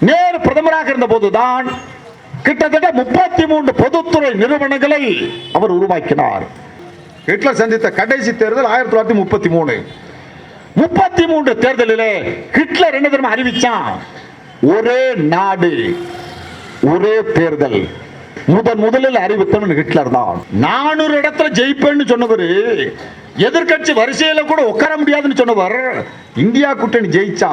நேரு பிரதமராக இருந்த போதுதான் கிட்டத்தட்ட முப்பத்தி மூன்று பொதுத்துறை நிறுவனங்களை அவர் உருவாக்கினார். ஹிட்லர் சந்தித்த கடைசி தேர்தல் ஆயிரத்தி தொள்ளாயிரத்தி முப்பத்தி மூணு முப்பத்தி மூன்று தேர்தலிலே ஹிட்லர் என்ன தெரியுமா அறிவிச்சான்? ஒரே நாடு ஒரே தேர்தல். முதன் முதலில் அறிவித்தவன் ஹிட்லர் தான். நானூறு இடத்துல ஜெயிப்பேன்னு சொன்னவர் எதிர்க்கட்சி வரிசையில கூட உட்கார முடியாதுன்னு சொன்னவர் இந்தியா கூட்டணி ஜெயிச்சா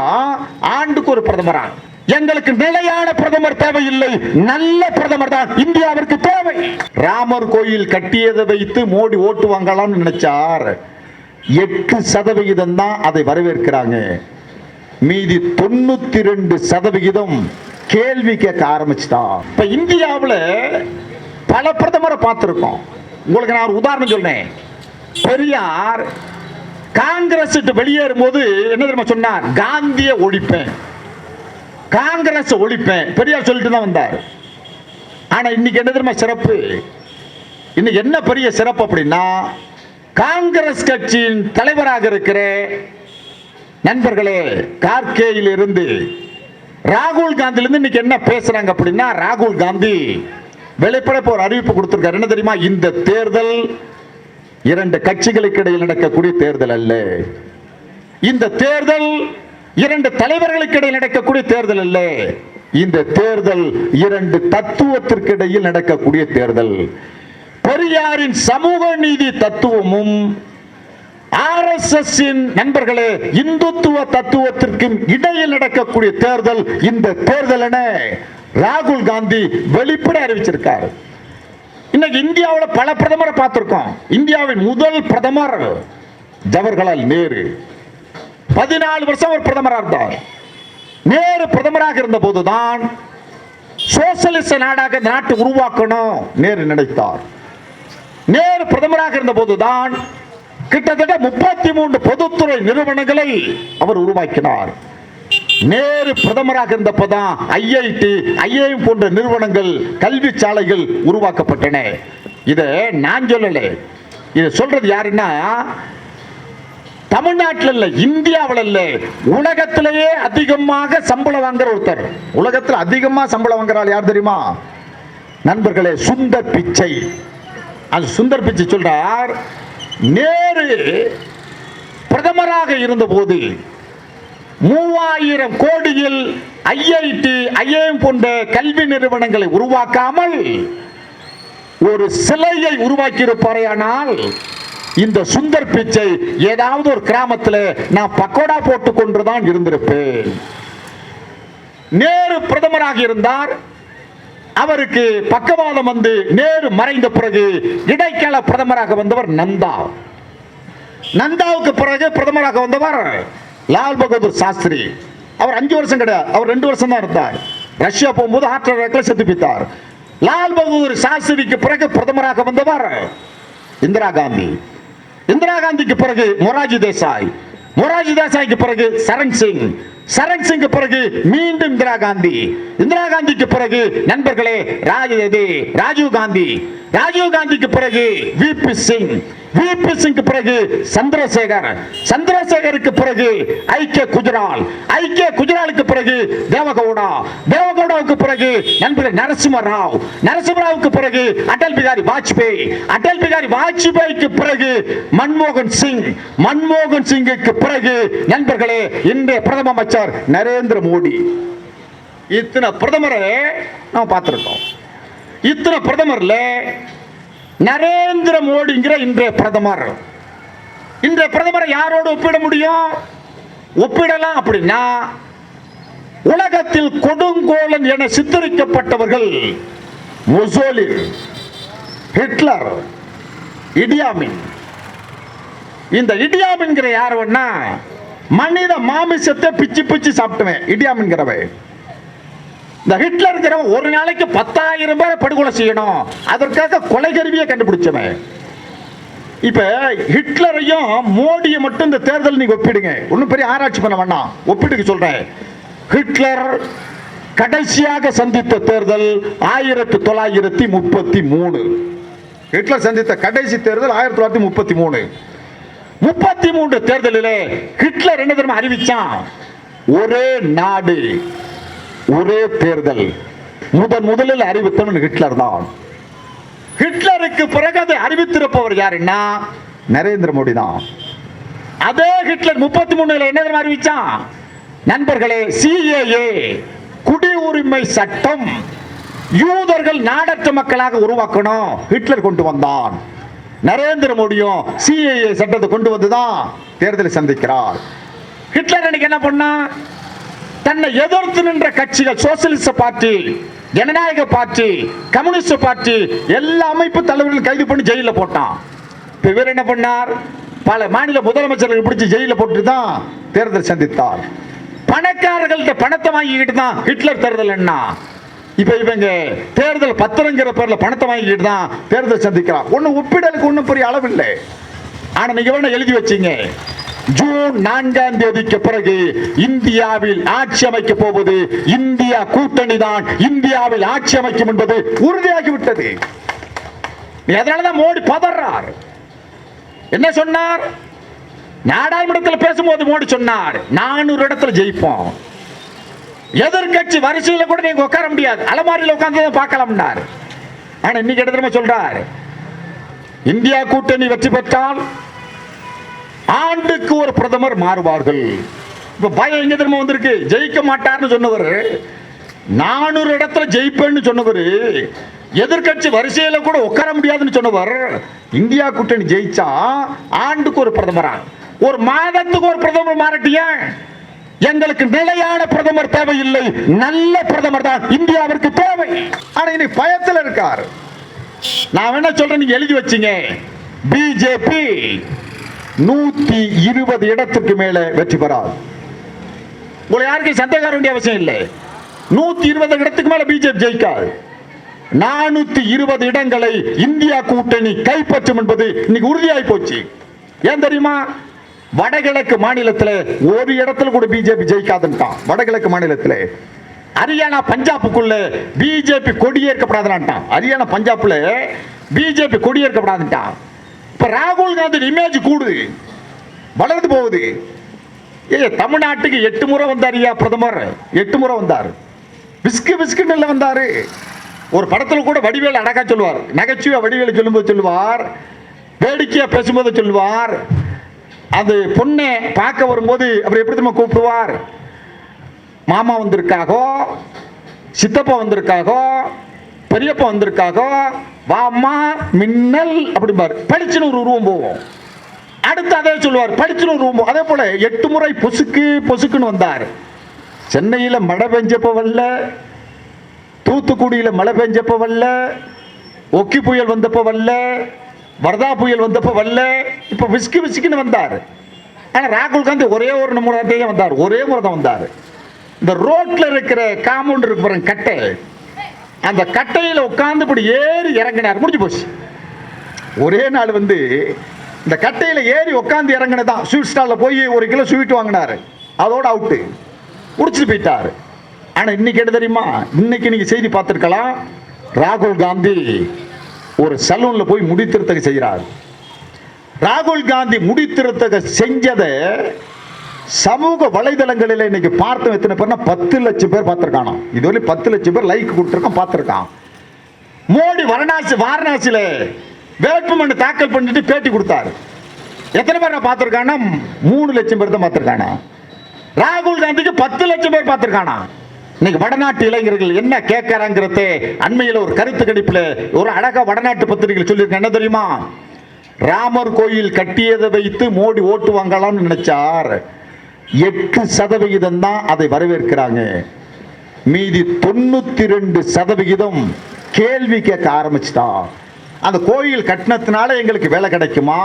ஆண்டுக்கு ஒரு பிரதமரா? எங்களுக்கு நிலையான பிரதமர் தேவையில்லை. நல்ல பிரதமர் தான் இந்தியாவிற்கு தேவை. ராமர் கோயில் கட்டியதை வைத்து மோடி ஓட்டு வாங்கலாம்னு நினைச்சார். எட்டு சதவிகிதம் தான் அதை வரவேற்கிறாங்க. மீதி தொண்ணூத்தி ரெண்டு சதவிகிதம் கேள்வி கேட்க ஆரம்பிச்சுதான். இப்ப இந்தியாவில் பல பிரதமரை பார்த்துருக்கோம். உங்களுக்கு நான் ஒரு உதாரணம் சொன்னேன் பெரியார் காங்கிரஸ் வெளியேறும் போது என்ன தெரியுமா சொன்னார்? காந்தியை ஒழிப்பேன். காங்கிரஸ் ஒழிப்பேன். பெரியார் சொல்லிட்டு தான் வந்தார். ஆனால் இன்னைக்கு என்ன தெரியுமா சிறப்பு? இன்னைக்கு என்ன பெரிய சிறப்பு அப்படின்னா காங்கிரஸ் கட்சியின் தலைவராக இருக்கிற நண்பர்களே கார்கேயில் இருந்து ராகுல் காந்திலிருந்து இன்னைக்கு என்ன பேசுறாங்க அப்படின்னா ராகுல் காந்தி வெளிப்படைப்பு ஒரு அறிவிப்பு கொடுத்திருக்காரு. என்ன தெரியுமா? இந்த தேர்தல் இரண்டு கட்சிகளுக்கு இடையில் நடக்கக்கூடிய தேர்தல் அல்ல. இந்த தேர்தல் இரண்டு தலைவர்களுக்கு இடையில் நடக்கக்கூடிய தேர்தல் அல்ல. இந்த தேர்தல் இரண்டு தத்துவத்திற்கு இடையில் நடக்கக்கூடிய தேர்தல். பெரியாரின் சமூக நீதி தத்துவமும் ஆர்எஸ்எஸ் நண்பர்களே இந்துத்துவ தத்துவத்திற்கும் இடையில் நடக்கக்கூடிய தேர்தல் இந்த தேர்தல் என ராகுல் காந்தி வெளிப்படை அறிவிச்சிருக்காரு. இன்னைக்கு இந்தியாவில் பல பிரதமரை பார்த்திருக்கோம். இந்தியாவின் முதல் பிரதமர் ஜவஹர்லால் நேரு. பதினாலு வருஷம் அவர் பிரதமராக இருந்தார். நேரு பிரதமராக இருந்த போதுதான் சோசியலிச நாடாக இந்த நாட்டை உருவாக்கணும் நேரு நினைத்தார். நேரு பிரதமராக இருந்த போதுதான் கிட்டத்தட்ட முப்பத்தி மூன்று பொதுத்துறை நிறுவனங்களை அவர் உருவாக்கினார். நேரு பிரதமராக இருந்தப்பதான் ஐஐடி ஐஏஎம் போன்ற நிறுவனங்கள் கல்வி சாலைகள் உருவாக்கப்பட்டன. இதை நான் சொல்லலை. இதை சொல்றது யாருன்னா தமிழ்நாட்டில் இல்ல இந்தியாவில் இல்ல உலகத்திலேயே அதிகமாக சம்பளம் வாங்குற ஒருத்தர். உலகத்தில் அதிகமாக சம்பளம் வாங்குறாள் யார் தெரியுமா? நண்பர்களே சுந்தர் பிச்சை. அது சுந்தர் பிச்சை சொல்றார் நேரு பிரதமராக இருந்தபோது மூவாயிரம் கோடியில் ஐஐடி ஐஏஎம் போன்ற கல்வி நிறுவனங்களை உருவாக்காமல் ஒரு சிலையை உருவாக்கி இருப்பாரையானால் இந்த சுந்தர் பிச்சை ஏதாவது ஒரு கிராமத்தில் நான் பக்கோடா போட்டு கொண்டுதான் இருந்திருப்பேன். நேரு பிரதமராக இருந்தார். அவருக்கு பக்கவாதம் வந்து நேரு மறைந்த பிறகு இடைக்கால பிரதமராக வந்தவர் நந்தா. நந்தாவுக்கு பிறகு பிரதமராக வந்தவர் லால் பகதூர் சாஸ்திரி. அவர் அஞ்சு வருஷம் கிடையாது அவர் ரெண்டு வருஷம் தான் இருந்தார். ரஷ்யா போகும்போது ஹார்ட் அட்டாக்ல செத்து லால் பகதூர் சாஸ்திரிக்கு பிறகு பிரதமராக வந்தவர் இந்திரா காந்தி. இந்திரா காந்திக்கு பிறகு மொராஜி தேசாய். மொராஜி தேசாய்க்கு பிறகு சரண் சிங். சரண் சிங்க பிறகு மீண்டும் இந்திரா காந்தி. இந்திரா காந்திக்கு பிறகு நண்பர்களே ராஜீவ் காந்தி. ராஜீவ் காந்திக்கு பிறகு விபி சிங். விபி சிங்க்கு பிறகு சந்திரசேகர். சந்திரசேகருக்கு பிறகு ஐக்கிய குஜரால். ஐக்கிய குஜராலுக்கு பிறகு தேவகவுடா. தேவகவுடாவுக்கு பிறகு நண்பர் நரசிம்ம ராவ் நரசிம்மராவுக்கு பிறகு அடல் பிகாரி வாஜ்பேயி. அடல் பிகாரி வாஜ்பேயிக்கு பிறகு மன்மோகன் சிங். மன்மோகன் சிங்குக்கு பிறகு நண்பர்களே இன்றைய பிரதம அமைச்சர் நரேந்திர மோடி. இத்தனை பிரதமரை நாம் பார்த்துருக்கோம். இத்தனை பிரதமர்ல நரேந்திர மோடிங்கிற இன்றைய பிரதமர். இன்றைய பிரதமரை யாரோடு ஒப்பிட முடியும்? ஒப்பிடலாம் அப்படின்னா உலகத்தில் கொடுங்கோலன் என சித்தரிக்கப்பட்டவர்கள் முசோலி ஹிட்லர் இடியாமின். இந்த இடியாமின்கிற யார் வேணா மனித மாமிசத்தை பிச்சு பிச்சு சாப்பிட்டுவேன் இடியாமின்கிறவன். இந்த ஹிட்லருங்கிறவன் ஒரு நாளைக்கு பத்தாயிரம் பேரை படுகொலை செய்யணும். அதற்காக கொலை கருவியை கண்டுபிடிச்சவன். இப்ப ஹிட்லரையும் மோடியை மட்டும் இந்த தேர்தல் நீங்க ஒப்பிடுங்க. ஒன்றும் பெரிய ஆராய்ச்சி பண்ண வேண்டாம். ஒப்பிடுக்கு சொல்றேன். ஹிட்லர் கடைசியாக சந்தித்த தேர்தல் ஆயிரத்தி தொள்ளாயிரத்தி முப்பத்தி மூணு. ஹிட்லர் சந்தித்த கடைசி தேர்தல் ஆயிரத்தி தொள்ளாயிரத்தி முப்பத்தி மூணு. முப்பத்தி மூன்று தேர்தலிலே ஹிட்லர் என்ன தெரியுமா அறிவிச்சான்? ஒரே நாடு ஒரே தேர்தல். முதன் முதலில் அறிவித்தவன் ஹிட்லர் தான். ஹிட்லருக்கு பிறகு அதை அறிவித்திருப்பவர் யாருன்னா நரேந்திர மோடி தான். அதே ஹிட்லர் முப்பத்தி மூணுல என்ன தெரியுமா அறிவிச்சான்? நண்பர்களே சிஏஏ குடியுரிமை சட்டம் யூதர்கள் நாடற்ற மக்களாக உருவாக்கணும். ஹிட்லர் கொண்டு வந்தான். நரேந்திர மோடியும் சிஏஏ சட்டத்தை கொண்டு வந்துதான் தேர்தலை சந்திக்கிறார். ஹிட்லர் அன்னைக்கு என்ன பண்ணா? தன்னை எதிர்த்து நின்ற கட்சிகள் சோசியலிச பார்ட்டி ஜனநாயக பார்ட்டி கம்யூனிஸ்ட் பார்ட்டி எல்லா அமைப்பு தலைவர்கள் கைது பண்ணி ஜெயில போட்டான். இப்ப இவர் என்ன பண்ணார்? பல மாநில முதலமைச்சர்கள் பிடிச்சி ஜெயில போட்டு தான் தேர்தல் சந்தித்தார். பணக்காரர்கள்ட்ட பணத்தை வாங்கிக்கிட்டு தான் ஹிட்லர் தேர்தல் என்ன இப்போ இவங்க தேர்தல் பத்திரங்கிற பேரில் பணத்தை வாங்கிக்கிட்டு தான் தேர்தல் சந்திக்கிறான். ஒன்றும் ஒப்பிடலுக்கு ஒன்றும் பெரிய அளவில்லை. ஆனால் நீங்கள் வேணா எழுதி வச்சிங்க. ஜூன் நான்காம் தேதிக்கு பிறகு இந்தியாவில் ஆட்சி அமைக்க போவது இந்தியா கூட்டணி தான். இந்தியாவில் ஆட்சி அமைக்கும் என்பது உறுதியாகிவிட்டது. அதனாலதான் மோடி பதறார். என்ன சொன்னார்? நாடாளுமன்றத்தில் பேசும்போது மோடி சொன்னார் நானூறு இடத்துல ஜெயிப்போம். எதிர்கட்சி வரிசையில கூட நீங்க உட்கார முடியாது. அலமாரியில் உட்கார்ந்து பார்க்கலாம்னார். ஆனா இன்னைக்கு இடத்துல சொல்றார்? இந்தியா கூட்டணி வெற்றி பெற்றால் ஆண்டுக்கு ஒரு பிரதமர் மாறுவார்கள். இப்ப பயம் எங்க திரும்ப வந்திருக்கு? ஜெயிக்க மாட்டார்னு சொன்னவர் நானூறு இடத்துல ஜெயிப்பேன்னு சொன்னவர் எதிர்க்கட்சி வரிசையில கூட உட்கார முடியாதுன்னு சொன்னவர் இந்தியா கூட்டணி ஜெயிச்சா ஆண்டுக்கு ஒரு பிரதமரா? ஒரு மாதத்துக்கு ஒரு பிரதமர் மாறட்டியா. எங்களுக்கு நிலையான பிரதமர் தேவையில்லை. நல்ல பிரதமர் தான் இந்தியாவிற்கு தேவை. ஆனா இன்னைக்கு பயத்தில் இருக்கார். நான் என்ன சொல்றேன்? நீங்க எழுதி வச்சீங்க. பிஜேபி நூத்தி இருபது இடத்துக்கு மேல வெற்றி பெறாது. உங்களை யாருக்கும் சந்தேகம் வேண்டிய அவசியம் இல்லை. நூத்தி இருபது இடத்துக்கு மேல பிஜேபி ஜெயிக்காது. நானூத்தி இருபது இடங்களை இந்தியா கூட்டணி கைப்பற்றும் என்பது இன்னைக்கு உறுதியாகி போச்சு. ஏன் தெரியுமா? வடகிழக்கு மாநிலத்தில் ஒரு இடத்துல கூட பிஜேபி ஜெயிக்காதுன்ட்டான் வடகிழக்கு மாநிலத்தில். ஹரியானா பஞ்சாபுக்குள்ள பிஜேபி கொடியேற்கப்படாதுன்ட்டான் ஹரியானா பஞ்சாப்ல பிஜேபி கொடியேற்கப்படாதுன்ட்டான் இப்ப ராகுல் காந்தி இமேஜ் கூடுது வளர்ந்து போகுது. ஏ தமிழ்நாட்டுக்கு எட்டு முறை வந்தார் ஐயா பிரதமர். எட்டு முறை வந்தார். விஸ்கு விஸ்குன்னு இல்லை ஒரு படத்தில் கூட வடிவேல் அடக்கா சொல்லுவார். நகைச்சுவை வடிவேல் சொல்லும்போது சொல்லுவார். வேடிக்கையாக பேசும்போது சொல்லுவார். அது பொண்ணை பார்க்க வரும்போது அவர் எப்படி தெரியுமா கூப்பிடுவார்? மாமா வந்திருக்காகோ? சித்தப்பா வந்திருக்காகோ? பெரியப்பா வந்திருக்காகோ? வாமா மின்னல் அப்படிம்பார். படிச்சுன்னு ஒரு உருவம் போவோம். அடுத்து அதே சொல்லுவார். படிச்சுன்னு ஒரு உருவம் அதே போல எட்டு முறை பொசுக்கு பொசுக்குன்னு வந்தார். சென்னையில் மழை பெஞ்சப்போ வரல. தூத்துக்குடியில் மழை பெஞ்சப்ப வரல. ஒக்கி புயல் வந்தப்போ வரல. வரதா புயல் வந்தப்ப வரல இப்ப விசுக்கு விசுக்குன்னு வந்தார். ஆனா ராகுல் காந்தி ஒரே ஒரு முறை தான் வந்தார் ஒரே முறை தான் வந்தார். இந்த ரோட்ல இருக்கிற காம்பவுண்ட் இருக்கு பாருங்க கட்டை. அந்த கட்டையில உட்கார்ந்து இப்படி ஏறி இறங்கினார். முடிஞ்சு போச்சு. ஒரே நாள் வந்து இந்த கட்டையில ஏறி உட்காந்து இறங்கினதான் ஸ்வீட் ஸ்டால்ல போய் ஒரு கிலோ ஸ்வீட் வாங்கினாரு. அதோட அவுட்டு முடிச்சுட்டு போயிட்டாரு. ஆனா இன்னைக்கு என்ன தெரியுமா? இன்னைக்கு நீங்க செய்தி பார்த்துருக்கலாம். ராகுல் காந்தி ஒரு சலூன்ல போய் முடித்திருத்தக செய்கிறார். ராகுல் காந்தி முடித்திருத்தக செஞ்சதை சமூக வலைதளங்களில் இன்னைக்கு பார்த்தோம் எத்தனை பேர்னா பத்து லட்சம் பேர் பார்த்திருக்கானோ இதுவரையும் பத்து லட்சம் பேர் லைக் கொடுத்துருக்கான் பார்த்துருக்கான். மோடி வாரணாசி வாரணாசியில் வேட்புமனு தாக்கல் பண்ணிட்டு பேட்டி கொடுத்தாரு. எத்தனை பேர் நான் பார்த்துருக்கானா? மூணு லட்சம் பேர் தான் பார்த்துருக்கானா. ராகுல் காந்திக்கு பத்து லட்சம் பேர் பார்த்துருக்கானா? இன்னைக்கு வடநாட்டு இளைஞர்கள் என்ன கேட்கறாங்கிறத அண்மையில் ஒரு கருத்து கணிப்பில் ஒரு அழகா வடநாட்டு பத்திரிகைகள் சொல்லியிருக்கேன் என்ன தெரியுமா? ராமர் கோயில் கட்டியதை வைத்து மோடி ஓட்டு வாங்கலாம்னு நினைச்சார். எட்டு சதவிகிதம் தான் அதை வரவேற்கிறாங்க. மீதி தொண்ணூத்தி ரெண்டு சதவிகிதம் கேள்வி கேட்க ஆரம்பிச்சிட்டான் அந்த கோயில் கட்டினத்தினால எங்களுக்கு வேலை கிடைக்குமா?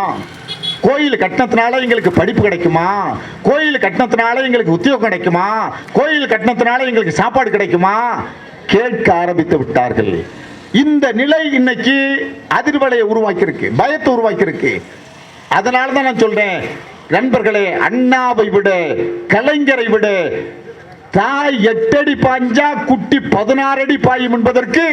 கோயில் கட்டினத்தினால எங்களுக்கு படிப்பு கிடைக்குமா? கோயில் கட்டினத்தினால எங்களுக்கு உத்தியோகம் கிடைக்குமா? கோயில் கட்டினத்தினால எங்களுக்கு சாப்பாடு கிடைக்குமா? கேட்க ஆரம்பித்து விட்டார்கள். இந்த நிலை இன்னைக்கு அதிர்வலையை உருவாக்கியிருக்கு பயத்தை உருவாக்கியிருக்கு. அதனால தான் நான் சொல்றேன் நண்பர்களே அண்ணாவை விட கலைஞரை விட தாய் எட்டடி பாஞ்சா குட்டி பதினாறு அடி பாயும் என்பதற்கு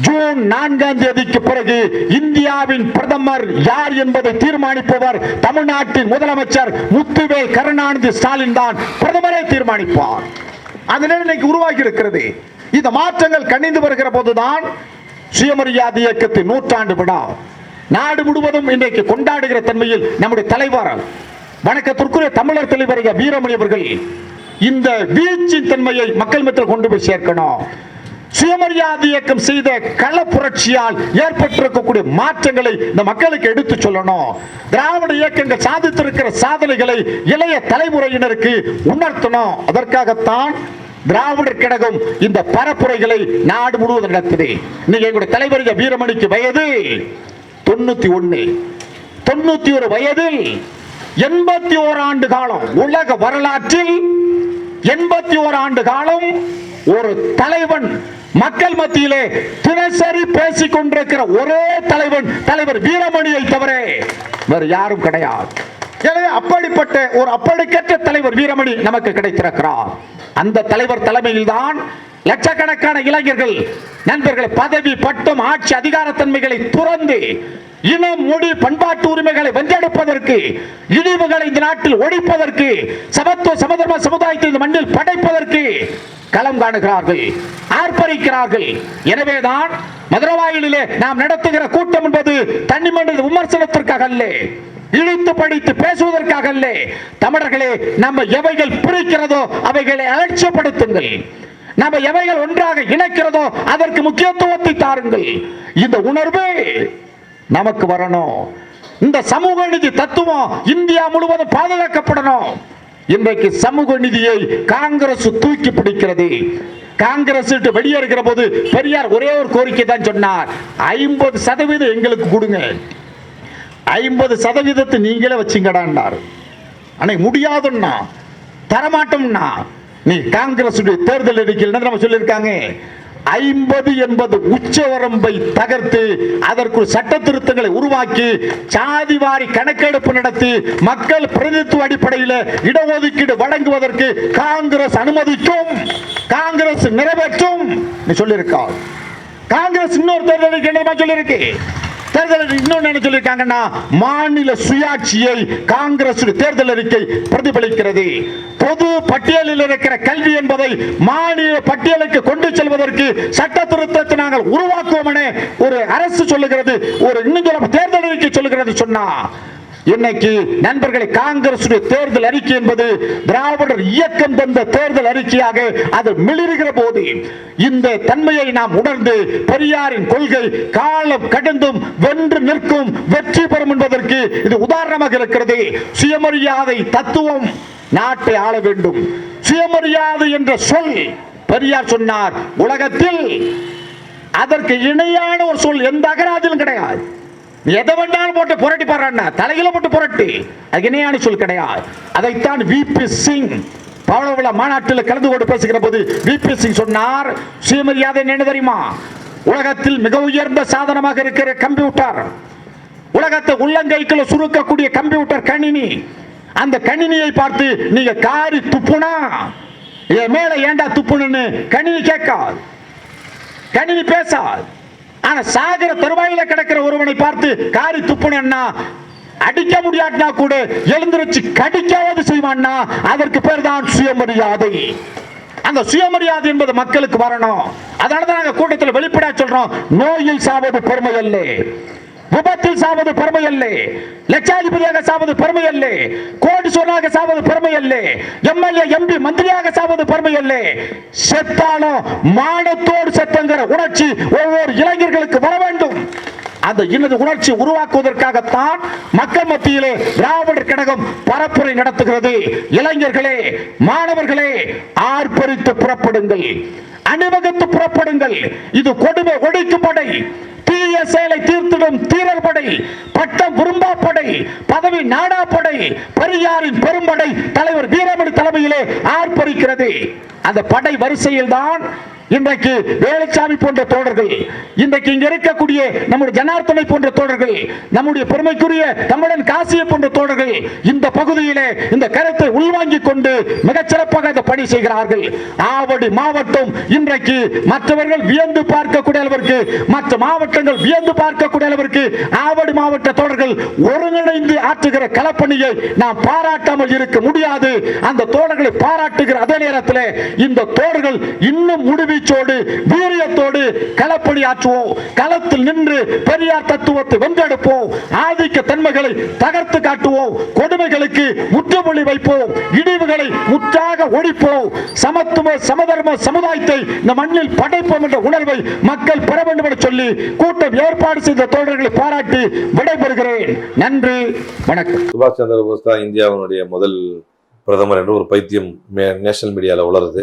ஜூன் நான்காம் தேதிக்கு பிறகு இந்தியாவின் பிரதமர் யார் என்பதை தீர்மானிப்பவர் தமிழ்நாட்டின் முதலமைச்சர் முத்துவேல் கருணாநிதி ஸ்டாலின் தான். பிரதமரை தீர்மானிப்பார். அந்த இன்னைக்கு உருவாகி இருக்கிறது. இந்த மாற்றங்கள் கணிந்து வருகிற போதுதான் சுயமரியாதை இயக்கத்தின் நூற்றாண்டு விழா. நாடு முழுவதும் இன்றைக்கு கொண்டாடுகிற தன்மையில் நம்முடைய தலைவர் வணக்கத்திற்குரிய தமிழர் தலைவர் வீரமணி அவர்கள் இந்த வீழ்ச்சியின் தன்மையை மக்கள் மத்தியில் கொண்டு போய் சேர்க்கணும். சுயமரியாதை இயக்கம் செய்த கள புரட்சியால் ஏற்பட்டிருக்கக்கூடிய மாற்றங்களை இந்த மக்களுக்கு எடுத்து சொல்லணும். திராவிட இயக்கங்கள் சாதித்திருக்கிற சாதனைகளை இளைய தலைமுறையினருக்கு உணர்த்தணும். அதற்காகத்தான் திராவிடர் கழகம் இந்த பரப்புரைகளை நாடு முழுவதும் நடத்துது. இன்னைக்கு எங்களுடைய தலைவர் வீரமணிக்கு வயது தொண்ணூத்தி ஒண்ணு தொண்ணூத்தி ஒரு வயதில் எண்பத்தி ஓர் ஆண்டு காலம் உலக வரலாற்றில் எண்பத்தி ஓர் ஆண்டு காலம் ஒரு தலைவன் மக்கள் மத்தியிலே தினசரி பேசிக் கொண்டிருக்கிற ஒரே தலைவன் தலைவர் வீரமணியை தவிர வேறு யாரும் கிடையாது. எனவே அப்படிப்பட்ட ஒரு அப்படிக்கற்ற தலைவர் வீரமணி நமக்கு கிடைத்திருக்கிறார். அந்த தலைவர் தலைமையில்தான் லட்சக்கணக்கான இளைஞர்கள் நண்பர்கள் பதவி பட்டம் ஆட்சி அதிகாரத்தன்மைகளை துறந்து இனம் மொழி பண்பாட்டு உரிமைகளை வென்றெடுப்பதற்கு இழிவுகளை இந்த நாட்டில் ஒழிப்பதற்கு சமத்துவ சமதர்ம சமுதாயத்தை இந்த மண்ணில் படைப்பதற்கு களம் காணுகிறார்கள் ஆர்ப்பரிக்கிறார்கள். எனவேதான் மதுரவாயிலே நாம் நடத்துகிற கூட்டம் என்பது தனிமனித விமர்சனத்திற்காக அல்ல இழித்து படித்து பேசுவதற்காக அல்ல. தமிழர்களே நம்ம எவைகள் பிரிக்கிறதோ அவைகளை அலட்சியப்படுத்துங்கள். நம்ம எவைகள் ஒன்றாக இணைக்கிறதோ அதற்கு முக்கியத்துவத்தை தாருங்கள். இந்த உணர்வு நமக்கு வரணும். இந்த சமூக நீதி தத்துவம் இந்தியா முழுவதும் பாதுகாக்கப்படணும். இன்றைக்கு சமூக நிதியை காங்கிரஸ் தூக்கி பிடிக்கிறது. காங்கிரஸ் விட்டு வெளியேறுகிற போது பெரியார் ஒரே ஒரு கோரிக்கை தான் சொன்னார். ஐம்பது சதவீதம் எங்களுக்கு கொடுங்க. ஐம்பது சதவீதத்தை நீங்களே வச்சுங்கடான்னார். அன்னைக்கு முடியாதுன்னா தரமாட்டோம்னா நீ காங்கிரஸ் தேர்தல் அறிக்கையில் நம்ம சொல்லியிருக்காங்க? ஐம்பது என்பது உச்சவரம்பை தகர்த்து அதற்கு சட்ட திருத்தங்களை உருவாக்கி சாதிவாரி கணக்கெடுப்பு நடத்தி மக்கள் பிரதித்துவ அடிப்படையில் இடஒதுக்கீடு வழங்குவதற்கு காங்கிரஸ் அனுமதிக்கும். காங்கிரஸ் நிறைவேற்றும். சொல்லியிருக்கார் சொல்லியிருக்காள் காங்கிரஸ் இன்னொரு தேர்தலுக்கு என்னமா சொல்லியிருக்கு? தேர்தல் இன்னொன்னு என்ன சொல்லியிருக்காங்கன்னா மாநில சுயாட்சியை காங்கிரஸ் தேர்தல் அறிக்கை பிரதிபலிக்கிறது. பொது பட்டியலில் இருக்கிற கல்வி என்பதை மாநில பட்டியலுக்கு கொண்டு செல்வதற்கு சட்ட திருத்தத்தை நாங்கள் உருவாக்குவோம் என ஒரு அரசு சொல்லுகிறது ஒரு இன்னும் தேர்தல் அறிக்கை சொல்லுகிறது சொன்னா. இன்னைக்கு நண்பர்களை காங்கிரஸ் தேர்தல் அறிக்கை என்பது திராவிடர் இயக்கம் தந்த தேர்தல் அறிக்கையாக அது மிளிருகிற போது இந்த தன்மையை நாம் உணர்ந்து பெரியாரின் கொள்கை காலம் கடந்தும் வென்று நிற்கும் வெற்றி பெறும் என்பதற்கு இது உதாரணமாக இருக்கிறது. சுயமரியாதை தத்துவம் நாட்டை ஆள வேண்டும். சுயமரியாதை என்ற சொல் பெரியார் சொன்னார். உலகத்தில் அதற்கு இணையான ஒரு சொல் எந்த அகராதிலும் கிடையாது. எதை வேண்டாலும் போட்டு புரட்டி பாடுறான்னா தலையில போட்டு புரட்டி. அது இணையான சொல் கிடையாது. அதைத்தான் விபி சிங் பவள மாநாட்டில் கலந்து கொண்டு பேசுகிற போது விபி சிங் சொன்னார் சுயமரியாதை என்ன தெரியுமா? உலகத்தில் மிக உயர்ந்த சாதனமாக இருக்கிற கம்ப்யூட்டர். உலகத்தை உள்ளங்கைக்குள்ள சுருக்கக்கூடிய கம்ப்யூட்டர் கணினி. அந்த கணினியை பார்த்து நீங்க காரி துப்புனா? என் மேல ஏண்டா துப்புணுன்னு கணினி கேட்காது. கணினி பேசாது. ஆனா சாகர தருவாயில கிடக்கிற ஒருவனை பார்த்து காரி துப்புனா அடிக்க முடியாட்டினா கூட எழுந்திருச்சு கடிக்காவது செய்வான்னா அதற்கு பேர் தான் சுயமரியாதை. அந்த சுயமரியாதை என்பது மக்களுக்கு வரணும். அதனாலதான் நாங்க கூட்டத்தில் வெளிப்படையா சொல்றோம் நோயில் சாவது பெருமை அல்ல விபத்தில் சாவது பெருமை அல்ல லட்சாதிபதியாக சாவது பெருமை அல்ல கோடீஸ்வரனாக சாவது பெருமை அல்ல எம்எல்ஏ எம்பி மந்திரியாக சாவது பெருமை அல்ல செத்தாலும் மானத்தோடு செத்தங்கிற உணர்ச்சி ஒவ்வொரு இளைஞர்களுக்கு வர வேண்டும். அந்த இனது உணர்ச்சி உருவாக்குவதற்காகத்தான் மக்கள் மத்தியிலே திராவிடர் கழகம் பரப்புரை நடத்துகிறது. இளைஞர்களே மாணவர்களே ஆர்ப்பரித்து புறப்படுங்கள். அணிவகுத்து புறப்படுங்கள். இது கொடுமை ஒழிக்கும் தீய செயலை தீர்த்திடும் தீரர் படை பட்டம் குறும்பா படை பதவி நாடா படை பெரியாரின் பெரும்படை தலைவர் வீரமணி தலைமையிலே ஆர்ப்பரிக்கிறது. அந்த படை வரிசையில் தான் இன்றைக்கு வேலைச்சாமி போன்ற தோழர்கள் இன்றைக்கு இங்க இருக்கக்கூடிய நம்முடைய ஜனார்த்தனை போன்ற தோழர்கள் நம்முடைய பெருமைக்குரிய தமிழன் காசியை போன்ற தோழர்கள் இந்த பகுதியிலே இந்த கருத்தை உள்வாங்கிக் கொண்டு மிகச்சிறப்பாக இந்த பணி செய்கிறார்கள். ஆவடி மாவட்டம் இன்றைக்கு மற்றவர்கள் வியந்து பார்க்கக்கூடிய அளவிற்கு மற்ற மாவட்டங்கள் வியந்து பார்க்கக்கூடிய அளவிற்கு ஆவடி மாவட்ட தோழர்கள் ஒருங்கிணைந்து ஆற்றுகிற களப்பணியை நாம் பாராட்டாமல் இருக்க முடியாது. அந்த தோழர்களை பாராட்டுகிற அதே நேரத்தில் இந்த தோழர்கள் இன்னும் முடிவீச்சோடு வீரியத்தோடு களப்பணி ஆற்றுவோம் களத்தில் நின்று பெரியார் தத்துவத்தை வென்றெடுப்போம். ஆதிக்க தன்மைகளை தகர்த்து காட்டுவோம். கொடுமைகளுக்கு முற்றுப்புள்ளி வைப்போம். இடிவுகளை முற்றாக ஒழிப்போம். சமத்துவ சமதர்ம சமுதாயத்தை இந்த மண்ணில் படைப்போம் என்ற உணர்வை மக்கள் பெற வேண்டும் என சொல்லி கூட்டம் ஏற்பாடு செய்த தோழர்களை பாராட்டி விடைபெறுகிறேன். நன்றி. வணக்கம். சுபாஷ் சந்திர போஸ் தான் இந்தியாவினுடைய முதல் பிரதமர் என்று ஒரு பைத்தியம் நேஷனல் மீடியாவில் உளருது